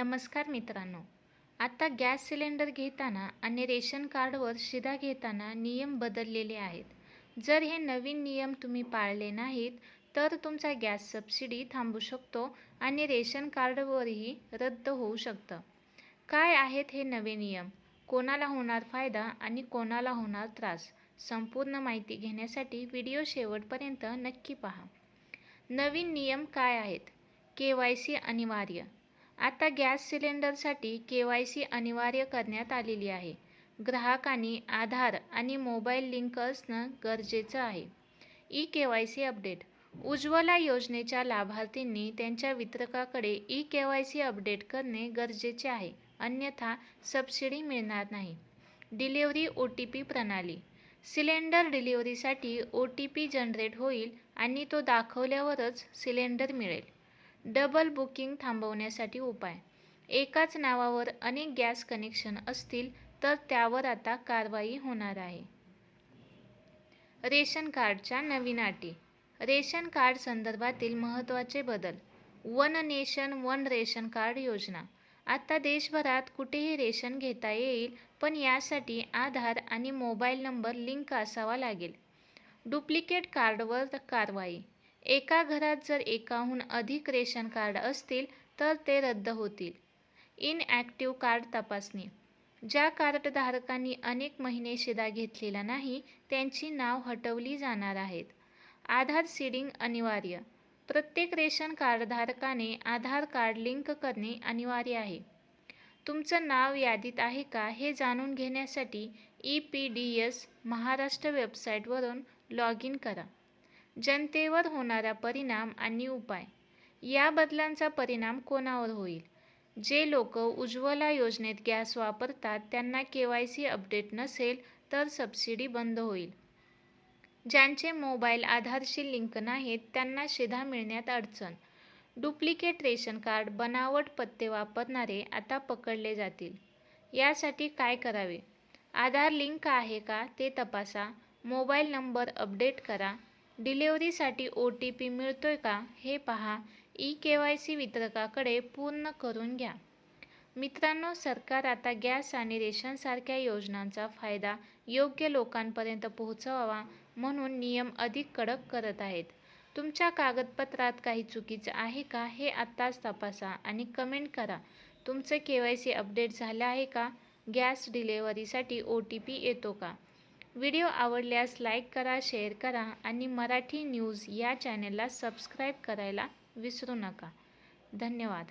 नमस्कार मित्रांनो. आता गॅस सिलेंडर घेताना आणि रेशन कार्डवर शिधा घेताना नियम बदललेले आहेत. जर हे नवीन नियम तुम्ही पाळले नाहीत तर तुमचा गॅस सबसिडी थांबू शकतो आणि रेशन कार्डवरही रद्द होऊ शकतं. काय आहेत हे नवे नियम? कोणाला होणार फायदा आणि कोणाला होणार त्रास? संपूर्ण माहिती घेण्यासाठी व्हिडिओ शेवटपर्यंत नक्की पहा. नवीन नियम काय आहेत? के वाय सी अनिवार्य. आता गॅस सिलेंडरसाठी के वाय सी अनिवार्य करण्यात आलेली आहे. ग्राहकांनी आधार आणि मोबाईल लिंक असणं गरजेचं आहे. E K Y C update. Ujjwala योजनेच्या लाभार्थींनी त्यांच्या वितरकाकडे e K Y C update करणे गरजेचे आहे. अन्यथा सबसिडी मिळणार नाही. डिलिव्हरी ओ टी पी प्रणाली. सिलेंडर डिलिव्हरीसाठी ओ टी पी जनरेट होईल आणि तो दाखवल्यावरच सिलेंडर मिळेल. डबल बुकिंग थांबवण्यासाठी उपाय. एकाच नावावर अनेक गॅस कनेक्शन असतील तर त्यावर आता कारवाई होणार आहे. रेशन कार्डच्या नवीन अटी. रेशन कार्ड संदर्भातील महत्त्वाचे बदल. One nation one ration card योजना. आता देशभरात कुठेही रेशन घेता येईल पण यासाठी आधार आणि मोबाईल नंबर लिंक असावा लागेल. डुप्लिकेट कार्डवर कारवाई. एका घरात जर एकाहून अधिक रेशन कार्ड असतील तर ते रद्द होतील. इनॲक्टिव्ह कार्ड तपासणी. ज्या कार्डधारकांनी अनेक महिने शिदा घेतलेला नाही त्यांची नाव हटवली जाणार आहेत. आधार सीडिंग अनिवार्य. प्रत्येक रेशन कार्डधारकाने आधार कार्ड लिंक करणे अनिवार्य आहे. तुमचं नाव यादीत आहे का हे जाणून घेण्यासाठी e P D S Maharashtra वेबसाईटवरून लॉग इन करा. जनतेवर होणारा परिणाम आणि उपाय. या बदलांचा परिणाम कोणावर होईल? जे लोक उज्ज्वला योजनेत गॅस वापरतात त्यांना के वाय सी अपडेट नसेल तर सबसिडी बंद होईल. ज्यांचे मोबाईल आधारशी लिंक नाहीत त्यांना शिधा मिळण्यात अडचण. डुप्लिकेट रेशन कार्ड बनावट पत्ते वापरणारे आता पकडले जातील. यासाठी काय करावे? आधार लिंक आहे का ते तपासा. मोबाईल नंबर अपडेट करा. डिलिव्हरीसाठी ओ टी पी मिळतोय का हे पहा. ई के वाय सी वितरकाकडे पूर्ण करून घ्या. मित्रांनो सरकार आता गॅस आणि रेशनसारख्या योजनांचा फायदा योग्य लोकांपर्यंत पोहोचवावा म्हणून नियम अधिक कडक करत आहेत. तुमच्या कागदपत्रात काही चुकीचं आहे का हे आत्ताच तपासा आणि कमेंट करा. तुमचं के वाय सी अपडेट झालं आहे का? गॅस डिलेवरीसाठी ओ टी पी येतो का? व्हिडिओ आवडल्यास लाईक करा शेअर करा आणि मराठी न्यूज या चॅनलला सबस्क्राईब करायला विसरू नका. धन्यवाद.